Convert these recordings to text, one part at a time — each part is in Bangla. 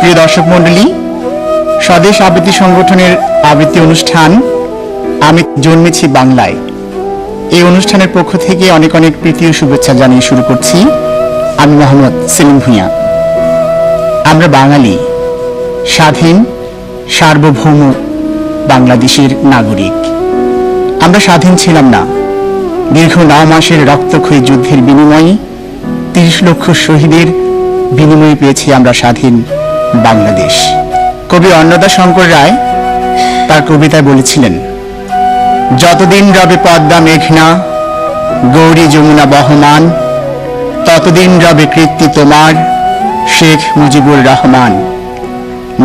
প্রিয় দর্শক মণ্ডলী, স্বদেশ আবৃত্তি সংগঠনের আবৃত্তি অনুষ্ঠান, আমি জন্মেছি বাংলায়। এই অনুষ্ঠানের পক্ষ থেকে অনেক অনেক প্রীতি ও শুভেচ্ছা জানিয়ে শুরু করছি। আমি মোহাম্মদ সেলিম ভুঁইয়া। আমরা বাঙালি, স্বাধীন, সার্বভৌম বাংলাদেশের নাগরিক। আমরা স্বাধীন ছিলাম না। দীর্ঘ ন মাসের রক্তক্ষয়ী যুদ্ধের বিনিময়ে তিরিশ লক্ষ শহীদের বিনিময়ে পেয়েছি আমরা স্বাধীন বাংলাদেশ। কবি অন্নদা শঙ্কর রায় তার কবিতায় বলেছিলেন, যতদিন রবে পদ্মা মেঘনা, গৌরী যমুনা বহমান ততদিন রবে কীর্তি তোমার, শেখ মুজিবুর রহমান।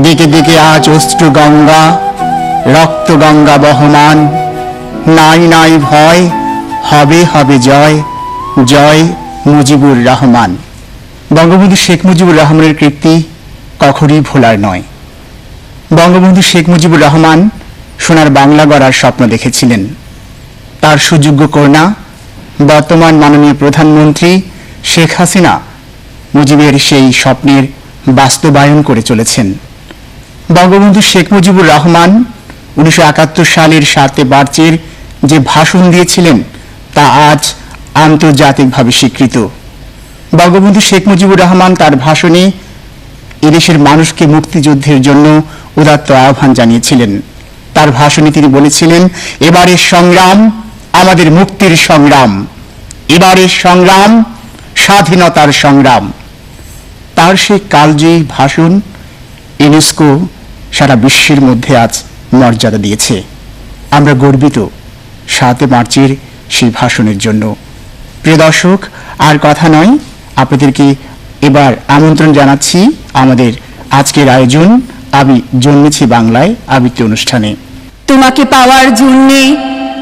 দিকে দিকে আজ অশ্রু গঙ্গা রক্ত গঙ্গা বহমান। নাই নাই ভয়, হবে হবে জয় জয় মুজিবুর রহমান। বঙ্গবন্ধু শেখ মুজিবুর রহমানের কীর্তি কখনই ভোলার নয়। বঙ্গবন্ধু শেখ মুজিবুর রহমান সোনার বাংলা গড়ার স্বপ্ন দেখেছিলেন। তার সুযোগ্য কন্যা, বর্তমান মাননীয় প্রধানমন্ত্রী শেখ হাসিনা মুজিবের সেই স্বপ্নের বাস্তবায়ন করে চলেছেন। বঙ্গবন্ধু শেখ মুজিবুর রহমান উনিশশো একাত্তর সালের সাতে মার্চের যে ভাষণ দিয়েছিলেন, তা আজ আন্তর্জাতিকভাবে স্বীকৃত। বঙ্গবন্ধু শেখ মুজিবুর রহমান তার ভাষণে এদেশের মানুষকে মুক্তিযুদ্ধের জন্য উদাত্ত আহ্বান জানিয়েছিলেন। তার ভাষণে তিনি বলেছিলেন, এবারের সংগ্রাম আমাদের মুক্তির সংগ্রাম। এবারের সংগ্রাম স্বাধীনতার সংগ্রাম। তার সেই কালজয়ী ভাষণ ইউনেস্কো সারা বিশ্বের মধ্যে আজ মর্যাদা দিয়েছে। আমরা গর্বিত সাতে মার্চের সেই ভাষণের জন্য। প্রিয় দর্শক, আর কথা নয়, আপনাদেরকে এবার আমন্ত্রণ জানাচ্ছি আমাদের আজকের আয়োজন। আমি জন্মেছি বাংলায় আবৃত্তি অনুষ্ঠানে। তোমাকে পাওয়ার জন্যে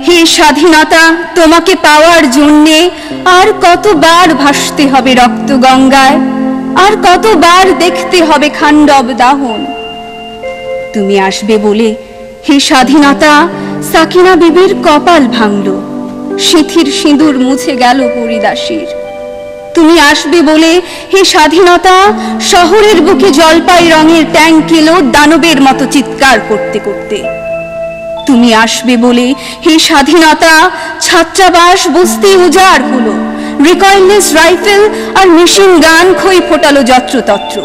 হে স্বাধীনতা, তোমাকে পাওয়ার জন্যে আর কতবার ভাসতে হবে রক্ত গঙ্গায়, আর কতবার দেখতে হবে খান্ডব দাহন। তুমি আসবে বলে হে স্বাধীনতা, সাকিনা বিবির কপাল ভাঙল, সিথির সিঁদুর মুছে গেল পরিদাসীর তুমি আসবে বলে হে স্বাধীনতা, শহরের বুকে জলপাই রঙের ট্যাঙ্ক এলো দানবের মতো চিৎকার করতে করতে। তুমি আসবে বলে হে স্বাধীনতা, ছাত্রাবাস, বস্তি উজাড় হলো রিকয়েললেস রাইফেল আর মেশিন গান খই ফোটালো যত্রতত্র।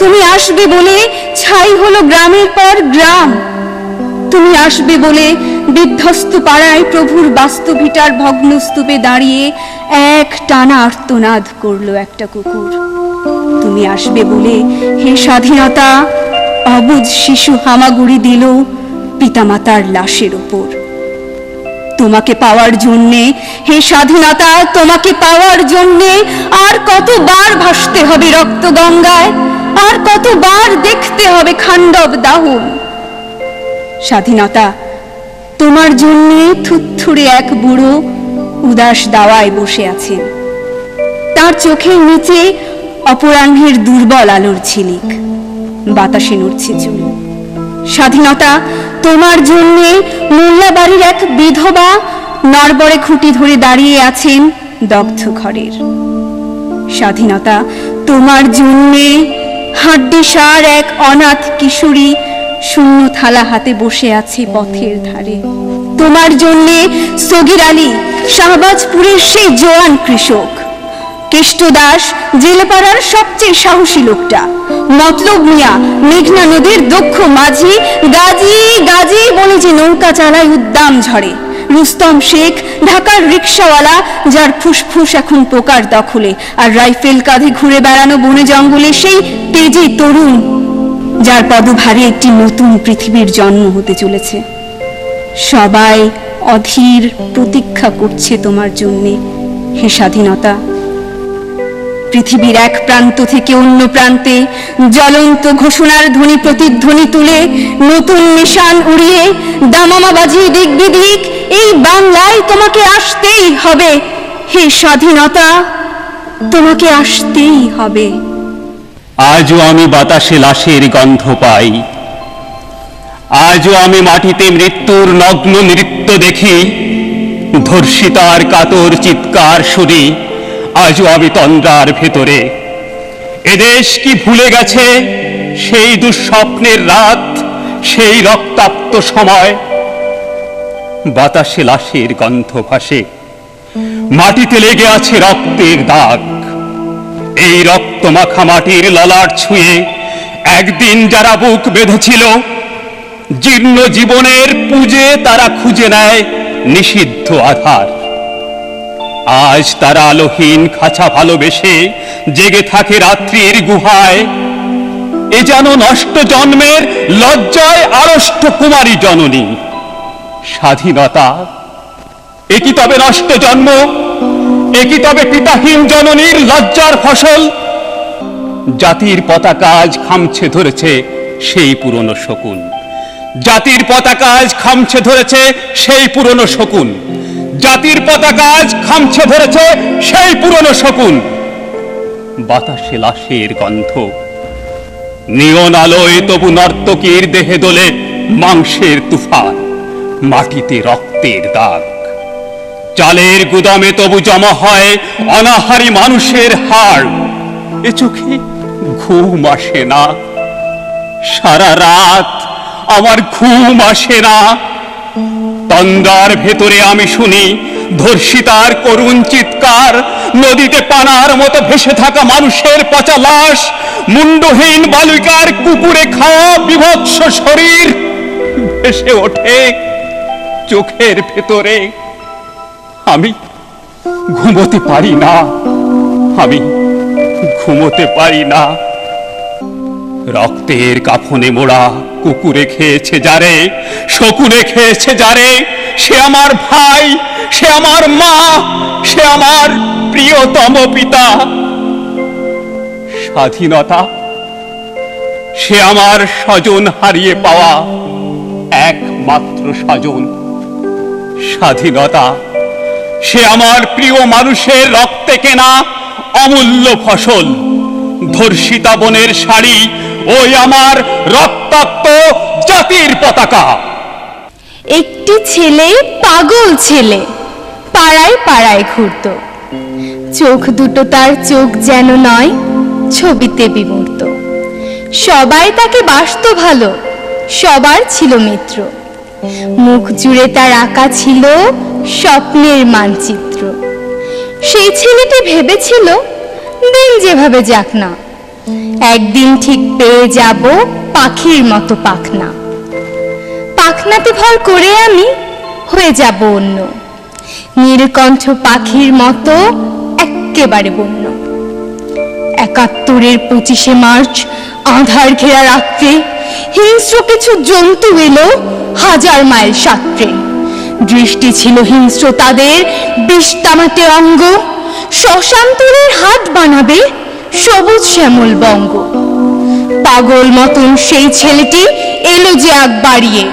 তুমি আসবে বলে ছাই হলো গ্রামের পর গ্রাম। তুমি আসবে বলে বিধ্বস্ত পাড়ায় প্রভুর বাস্তুভিটার ভগ্নস্তূপে দাঁড়িয়ে এক টানা আর্তনাদ করল একটা কুকুর। তুমি আসবে বলে হে স্বাধীনতা অবুজ শিশু হামাগুড়ি দিল পিতামাতার লাশের ওপর তোমাকে পাওয়ার জন্যে, হে স্বাধীনতা, তোমাকে পাওয়ার জন্যে আর কতবার ভাসতে হবে রক্ত গঙ্গায় আর কতবার দেখতে হবে খান্ডব দাহন স্বাধীনতা, তোমার জন্যে থুত্থুরে এক বুড়ো উদাস দাওয়ায় বসে আছেন। তার চোখের নিচে অপরাহ্নের দুর্বল আলোর ঝিলিক। বাতাসে নড়ছে চুল। স্বাধীনতা, তোমার জন্যে মোল্লাবাড়ির এক বিধবা নরবরে খুঁটি ধরে দাঁড়িয়ে আছেন দগ্ধ ঘরের। স্বাধীনতা, তোমার জন্যে হাড্ডি সার এক অনাথ কিশোরী শূন্য থালা হাতে বসে আছে পথের ধারে। তোমার জন্যে সগির আলী, শাহবাজপুরের সেই জোয়ান কৃষক। কেষ্ট দাস জেলেপাড়ার সবচেয়ে সাহসী লোকটা। মতলব মিয়া, মেঘনা নদীর দক্ষ মাঝি, গাজী গাজী বলে যে নৌকা চালায় উদ্দাম ঝড়ে। রুস্তম শেখ, ঢাকার রিক্সাওয়ালা, যার ফুসফুস এখন পোকার দখলে, আর রাইফেল কাঁধে ঘুরে বেড়ানো বনে জঙ্গলে সেই তেজি তরুণ, যার পদভারে একটি নতুন পৃথিবীর জন্ম হতে চলেছে। সবাই অধীর প্রতীক্ষা করছে তোমার জন্যে হে স্বাধীনতা। পৃথিবীর এক প্রান্ত থেকে অন্য প্রান্তে জ্বলন্ত ঘোষণার ধ্বনি প্রতিধ্বনি তুলে নতুন নিশান উড়িয়ে দামামা বাজিয়ে দিক বিদিক এই বাংলায় তোমাকে আসতেই হবে। হে স্বাধীনতা, তোমাকে আসতেই হবে। আজও আমি বাতাসে লাশের গন্ধ পাই। আজও আমি মাটিতে মৃত্যুর নগ্ন নৃত্য দেখি। ধর্ষিতার কাতর চিৎকার শুনি। আজও আমি তন্দ্রার ভেতরে। এদেশ কি ভুলে গেছে? সেই দুঃস্বপ্নের রাত, সেই রক্তাক্ত সময়। বাতাসে লাশের গন্ধ ভাসে। মাটিতে লেগে আছে রক্তের দাগ। এই রক্ত মাখা মাটির ললাট ছুঁয়ে একদিন যারা বুক বেঁধেছিল, জীর্ণ জীবনের পুজে তারা খুঁজে নেয় নিষিদ্ধ আধার। আজ তারা আলোহীন খাঁচা ভালোবেসে জেগে থাকে রাত্রির গুহায়। এ যেন নষ্ট জন্মের লজ্জায় আড়ষ্ট কুমারী জননী। স্বাধীনতা, এ তবে নষ্ট জন্ম? এ তবে পিতাহীন জননীর লজ্জার ফসল? জাতির পতাকা আজ খামছে ধরেছে সেই পুরনো শকুন। জাতির পতাকা আজ খামছে ধরেছে সেই পুরনো শকুন। জাতির পতাকা আজ খামছে ধরেছে সেই পুরনো শকুন। বাতাসে লাশের গন্ধ। নিয়ন আলোয় তবু নর্তকীর দেহে দোলে মাংসের তুফান, মাটিতে রক্তের দাগ। চালের গুদামে তবু জমা হয় অনাহারি মানুষের হাড় এ চোখে ঘুম আসে না। সারা রাত আমার ঘুম আসে না। তন্দার ভেতরে আমি শুনি, ধর্ষিতার করুণ চিৎকার, নদীতে পানার মতো ভেসে থাকা মানুষের পচা লাশ, মুন্ডহীন বালিকার কুকুরে খাওয়া বিভৎস শরীর ভেসে ওঠে চোখের ভেতরে। আমি ঘুমোতে পারি না, আমি ঘুমোতে পারি না। রক্তের কাফনে মোড়া কুকুরে খেয়েছে যারে, শকুনে খেয়েছে যারে, সে আমার ভাই, সে আমার মা, সে আমার প্রিয়তম পিতা। স্বাধীনতা, সে আমার স্বজন হারিয়ে পাওয়া একমাত্র স্বজন। স্বাধীনতা, সে আমার প্রিয় মানুষের রক্তে কেনা অমূল্য ফসল, ধর্ষিতা বনের শাড়ি ওই আমার রক্তাক্ত জাতির পতাকা। একটি ছেলে পাগল ছেলে, পাড়ায় পাড়ায় ঘুরত। চোখ দুটো তার চোখ যেন নয়, ছবিতে বিমূর্ত। সবাই তাকে বাসত ভালো, সবার ছিল মিত্র। মুখ জুড়ে তার আঁকা ছিল স্বপ্নের মানচিত্র। সেই ছেলেটি ভেবেছিল, দিন যেভাবে যাক না। একদিন ঠিক পেয়ে যাব পাখির মতো পাখনা। পাখনাতে ভর করে আমি হয়ে যাব অন্য। নীলকণ্ঠ পাখির মতো এক্কেবারে বন্য। একাত্তরের পঁচিশে মার্চ, আধার ঘেরা রাত্রে হিংস্র কিছু জন্তু এলো হাজার মাইল সাত্রে। দৃষ্টি ছিল হিংস্র তাদের বিষ্টামাতে অঙ্গ শ্মশান্তরের হাত বানাবে সবুজ শ্যামল বঙ্গ। পাগল মতন সেই ছেলেটি এলো যে আগ বাড়িয়ে।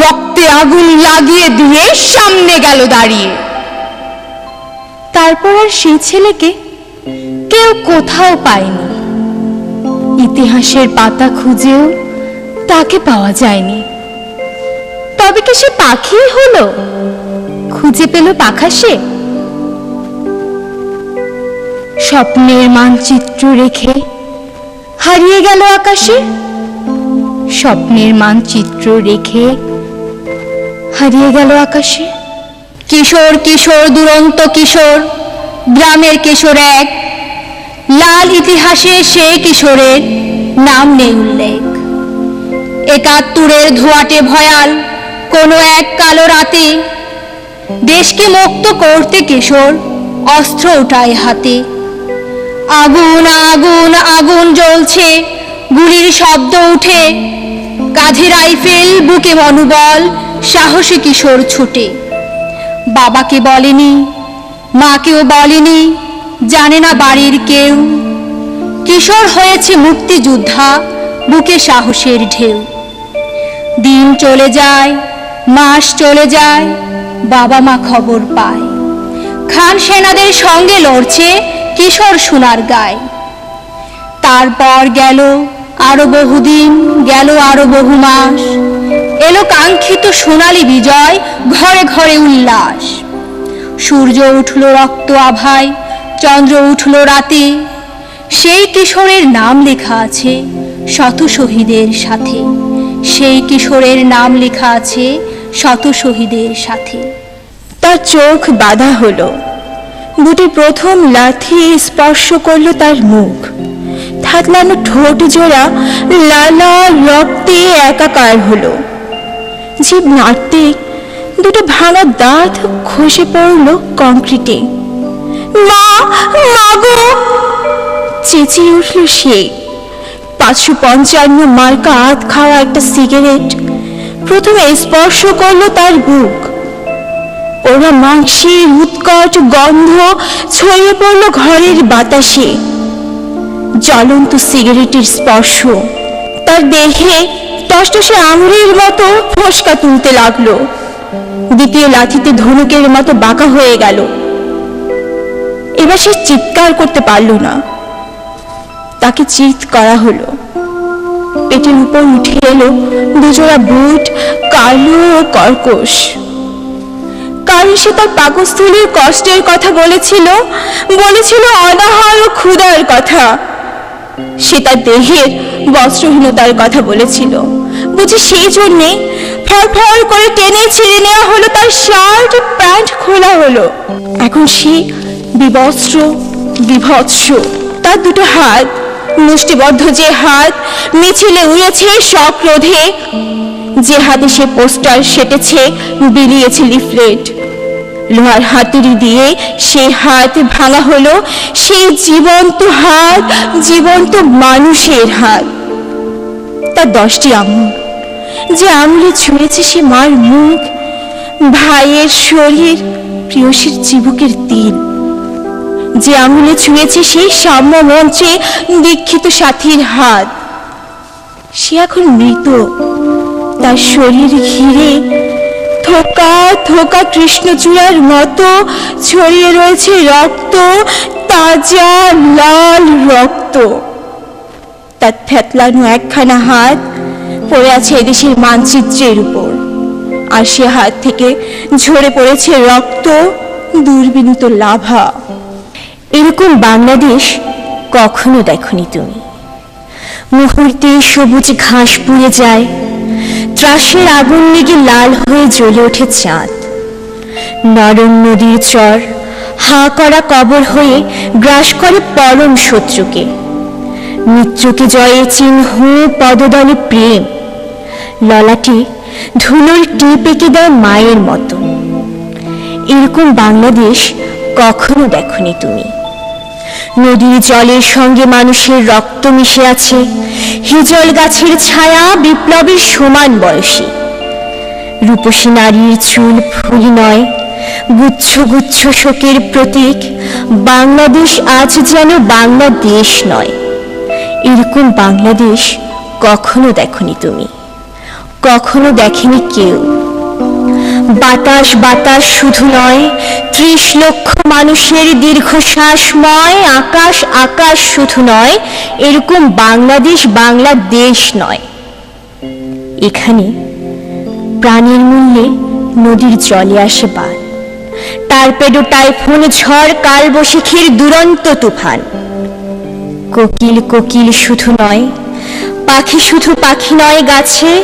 রক্তে আগুন লাগিয়ে দিয়ে সামনে গেল দাঁড়িয়ে। তারপর আর সেই ছেলেকে কেউ কোথাও পায়নি। ইতিহাসের পাতা খুঁজেও তাকে পাওয়া যায়নি। তবে কি সে পাখি হলো? খুঁজে পেল পাখা সে? স্বপ্নের মানচিত্র রেখে হারিয়ে গেল আকাশে। স্বপ্নের মানচিত্র রেখে হারিয়ে গেল আকাশে। কিশোর কিশোর, দুরন্ত কিশোর, গ্রামের কিশোর এক। লাল ইতিহাসে সে কিশোরের নাম নেই উল্লেখ। একাত্তরের ধোয়াটে ভয়াল কোনো এক কালো রাতে। দেশকে মুক্ত করতে কিশোর অস্ত্র উঠায় হাতে। আগুন আগুন আগুন জ্বলছে। গুলির শব্দ উঠে। কাঁধে রাইফেল, বুকে মনোবল, সাহসী কিশোর ছুটে। বাবাকে বলেনি, মাকেও বলেনি, জানে না বাড়ির কেউ। কিশোর হয়েছে মুক্তিযোদ্ধা, বুকে সাহসের ঢেউ। দিন চলে যায়, মাস চলে যায়, বাবা মা খবর পায়। খান সেনাদের সঙ্গে লড়ছে কিশোর সোনার গায়। তারপর গেল আরও বহুদিন, গেল আরও বহু মাস। এলো কাঙ্ক্ষিত সোনালী বিজয়, ঘরে ঘরে উল্লাস। সূর্য উঠল রক্ত আভায়, চন্দ্র উঠল রাতে। সেই কিশোরের নাম লেখা আছে শত শহীদের সাথে। সেই কিশোরের নাম লেখা আছে শত শহীদের সাথে। তার চোখ বাঁধা হলো। বুটি প্রথম লাথি স্পর্শ করল তার মুখ। থাতলানো ঠোঁট জোড়া লালা রক্তে একাকার হলো। জীব নাড়তে দুটো ভাঙা দাঁত খসে পড়ল কংক্রিটে। মা চেঁচিয়ে উঠল সে। পাঁচশো পঞ্চান্ন মার্কা আধ খাওয়া একটা সিগারেট প্রথমে স্পর্শ করল তার বুক। ওরা মাংসের উৎকট গন্ধ ছড়িয়ে পড়ল ঘরের বাতাসে। জ্বলন্ত সিগারেটের স্পর্শ। তার দেহে টসটসে আঙুরের মতো ফসকা তুলতে লাগল। দ্বিতীয় লাঠিতে ধনুকের মতো বাঁকা হয়ে গেল। এবার সে চিৎকার করতে পারল না। তাকে চিৎ করা হলো। পেটের উপর উঠে এলো দুজোড়া বুট, কালো ও কর্কশ। কারণ সে তার পাকস্থলীর কষ্টের কথা বলেছিল বলেছিল অনাহার ও ক্ষুধার কথা। সে তার দেহের বস্ত্রহীনতার কথা বলেছিল। বুঝি সেই জন্যে ফর করে টেনে ছিঁড়ে নেওয়া হলো, তার শার্ট প্যান্ট খোলা হলো। এখন সে বিবস্ত্র, বিভৎস। তার দুটো হাত, মুষ্টিবদ্ধ যে হাত, মিছিলে উড়েছে সক্রোধে যে হাতে সে পোস্টার সেটেছে, বিলিয়েছে লিফলেট। লোহার হাতুড়ি দিয়ে সেই হাত ভাঙা হলো সেই জীবন্ত হাত, জীবন্ত মানুষের হাত। তার দশটি আঙুল, যে আঙুলে ছুঁয়েছে সে মার মুখ, ভাইয়ের শরীর, প্রিয়সীর চিবুকের তিল। যে আঙুলে ছুঁয়েছে সেই সাম্য মঞ্চে দীক্ষিত সাথীর হাত। সে এখন মৃত, তার শরীর ঘিরে থোকা থোকা কৃষ্ণচূড়ার মতো ছড়িয়ে রয়েছে রক্ত, তাজা লাল রক্ত। তার থ্যাতলানো একখানা হাত পড়ে আছে এদেশের মানচিত্রের উপর। আর সে হাত থেকে ঝরে পড়েছে রক্ত, দুর্বিনীত লাভা। এরকম বাংলাদেশ কখনো দেখনি তুমি। মুহূর্তে সবুজ ঘাস পুড়ে যায় ত্রাসের আগুন লেগে লাল হয়ে জ্বলে ওঠে চাঁদ। নরম নদীর চর, হা করা কবর হয়ে গ্রাস করে পরম শত্রুকে। মিত্রকে জয়ে চিহ্ন পদদলে প্রেম। ললাটি ধুলোর টিপ এঁকে দেয় মায়ের মতো। এরকম বাংলাদেশ কখনো দেখনি তুমি। নদীর জলের সঙ্গে মানুষের রক্ত মিশে আছে। হিজল গাছের ছায়া বিপ্লবের সমান বয়সী। রূপসী নারীর চুল ফুল নয়। গুচ্ছ গুচ্ছ শোকের প্রতীক, বাংলাদেশ আজ যেন বাংলাদেশ নয়। এরকম বাংলাদেশ কখনো দেখনি তুমি। কখনো দেখেনি কেউ। বাতাস বাতাস শুধু নয়, ত্রিশ লক্ষ মানুষের দীর্ঘশ্বাসময় আকাশ আকাশ শুধু নয়, এরকম বাংলাদেশ বাংলাদেশ নয়। এখানে প্রাণীর মূল্যে নদীর জলে আসে বান। টার্পেডো টাইফুন, ঝড়, কালবৈশাখীর দুরন্ত তুফান। কোকিল কোকিল শুধু নয়, পাখি শুধু পাখি নয় গাছে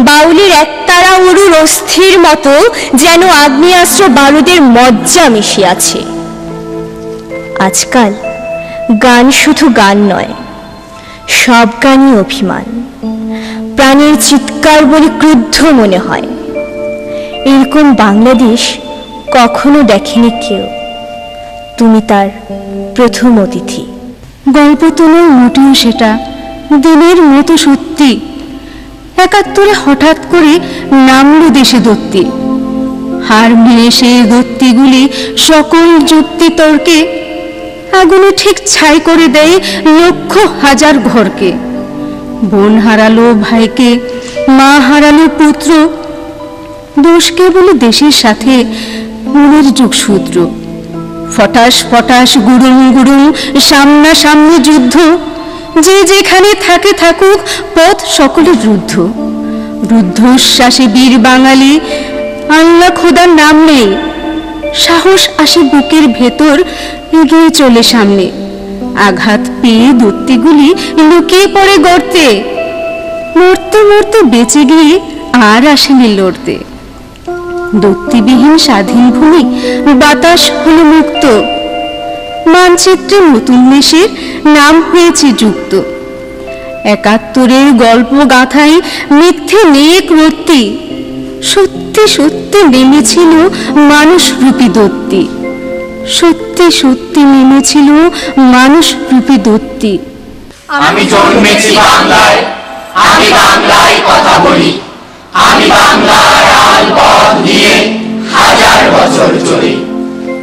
বাউলির একতারা উড়ুর অস্থির মতো যেন আগ্নেয়াস্ত্র বারুদের মজ্জা মিশে আছে আজকাল গান শুধু গান নয়, সব গানই অভিমান। প্রাণের চিৎকার বলে ক্রুদ্ধ মনে হয়। এরকম বাংলাদেশ কখনো দেখেনি কেউ। তুমি তার প্রথম অতিথি। গল্প তো নয় মোটেও সেটা, দিনের মতো সত্যি। একাত্তরে হঠাৎ করে নামলো দেশে দত্তি। হার মেয়ে সেই দত্তিগুলি সকল যুক্তি তর্কে আগুনে ঠিক ছাই করে দেয় লক্ষ হাজার ঘরকে। বোন হারালো ভাইকে, মা হারালো পুত্র, দোষ কেবল দেশের সাথে মনের যোগসূত্র। ফটাস ফটাস গুড়ুম গুড়ুম, সামনাসামনি যুদ্ধ যে যেখানে থাকে থাকুক, পথ সকলের রুদ্ধ। রুদ্ধশ্বাসে বীর বাঙালি, আল্লাহ খোদার নাম নেই। সাহস আসে বুকের ভেতর, এগিয়ে চলে সামনে। আঘাত পেয়ে দত্তিগুলি লুকিয়ে পড়ে গর্তে। মরতে মরতে বেঁচে গিয়ে আর আসেনি লড়তে। দত্তিবিহীন স্বাধীন ভূমি, বাতাস হলো মুক্ত। মানচিত্রে নতুন দেশের নাম হয়েছে যুক্ত। একাত্তরের গল্প গাথায় মিথ্যে নেক রত্তি, সত্যি সত্যি নেমেছিল মানুষ রূপী দত্তি। সত্যি সত্যি নেমেছিল মানুষ রূপী দত্তি। আমি জন্মেছি বাংলায়, আমি বাংলায় কথা বলি। আমি বাংলার আলপথ নিয়ে হাজার বছর চলি।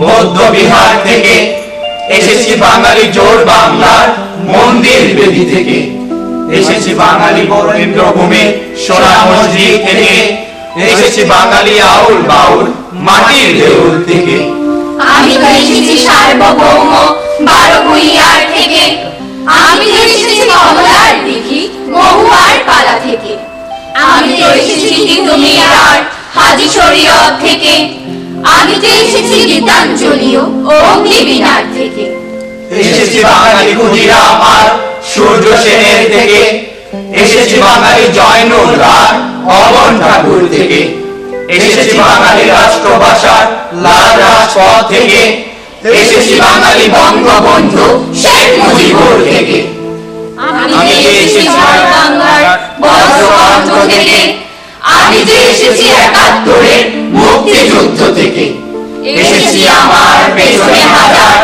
বৌদ্ধ বিহার থেকে এসেছি বাঙালি জোর বাংলার মন্দির বেদি থেকে। এসেছি বাঙালি বরেন্দ্রভূমি সোনা মসজিদ থেকে। এসেছি বাঙালি আউল বাউল মাটির দেউল থেকে। আমি তো এসেছি সার্বভৌম বারো ভুইয়ার থেকে। আমি তো এসেছি কমলার দিঘি, মহুয়ার পালা থেকে। আমি তো এসেছি তিতুমিয়ার হাজি শরীয়ত থেকে। আমি তো এসেছি গীতাঞ্জলিও অগ্নিবীণার থেকে। এসেছি বাঙালি ক্ষুদিরাম আর সূর্য সেনের থেকে। এসেছি বাঙালি জয়নুল আর অবন ঠাকুর থেকে। এসেছি বাঙালি রাষ্ট্রভাষার লাল রাজপথ থেকে। এসেছি বাঙালি বঙ্গবন্ধু শেখ মুজিবুর থেকে। আমি এসেছি বাংলার বজ্রকণ্ঠ থেকে। আমি যে এসেছি একাত্তরের মুক্তিযুদ্ধ থেকে। এসেছি আমার পেছনে হাজার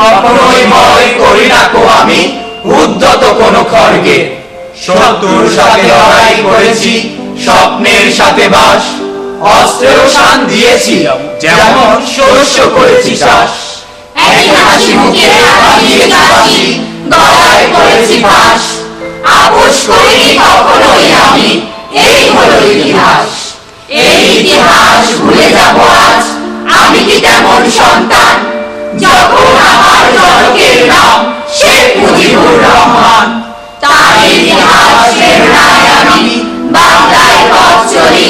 কখনোই ভয় করি না কো আমি উদ্যত কোন খড়গে শত্রুর সাথে লড়াই করেছি, স্বপ্নের সাথে বাস অস্ত্রেও শান দিয়েছি, যেমন শস্য করেছি একই হাসি মুখে হারিয়ে গলায় করেছি ফাঁস। আপোষ করিনি কখনোই আমি, এই হলো ইতিহাস। এই ইতিহাস ভুলে যাব আজ, আমি কি তেমন সন্তান? যখন আমার জনকের মুজিবুর রহমান তার ইতিহাসের রায় আমি বাংলায় পথ চলি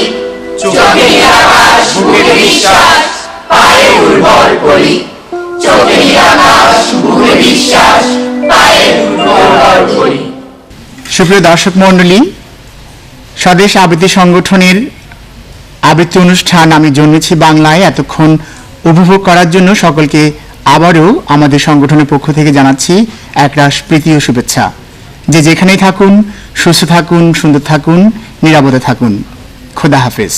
চোখে আকাশ বিশ্বাস পায়ে উর্বর করি চোখে আকাশ বিশ্বাস পায়ে উর্বর করি সুপ্রিয় দর্শক মণ্ডলী, স্বদেশ আবৃত্তি সংগঠনের আবৃত্তি অনুষ্ঠান আমি জন্মেছি বাংলায়। এতক্ষণ উপভোগ করার জন্য সকলকে আবারও আমাদের সংগঠনের পক্ষ থেকে জানাচ্ছি একরাশ প্রীতি ও শুভেচ্ছা। যে যেখানেই থাকুন, সুস্থ থাকুন, সুন্দর থাকুন, নিরাপদে থাকুন। খোদা হাফেজ।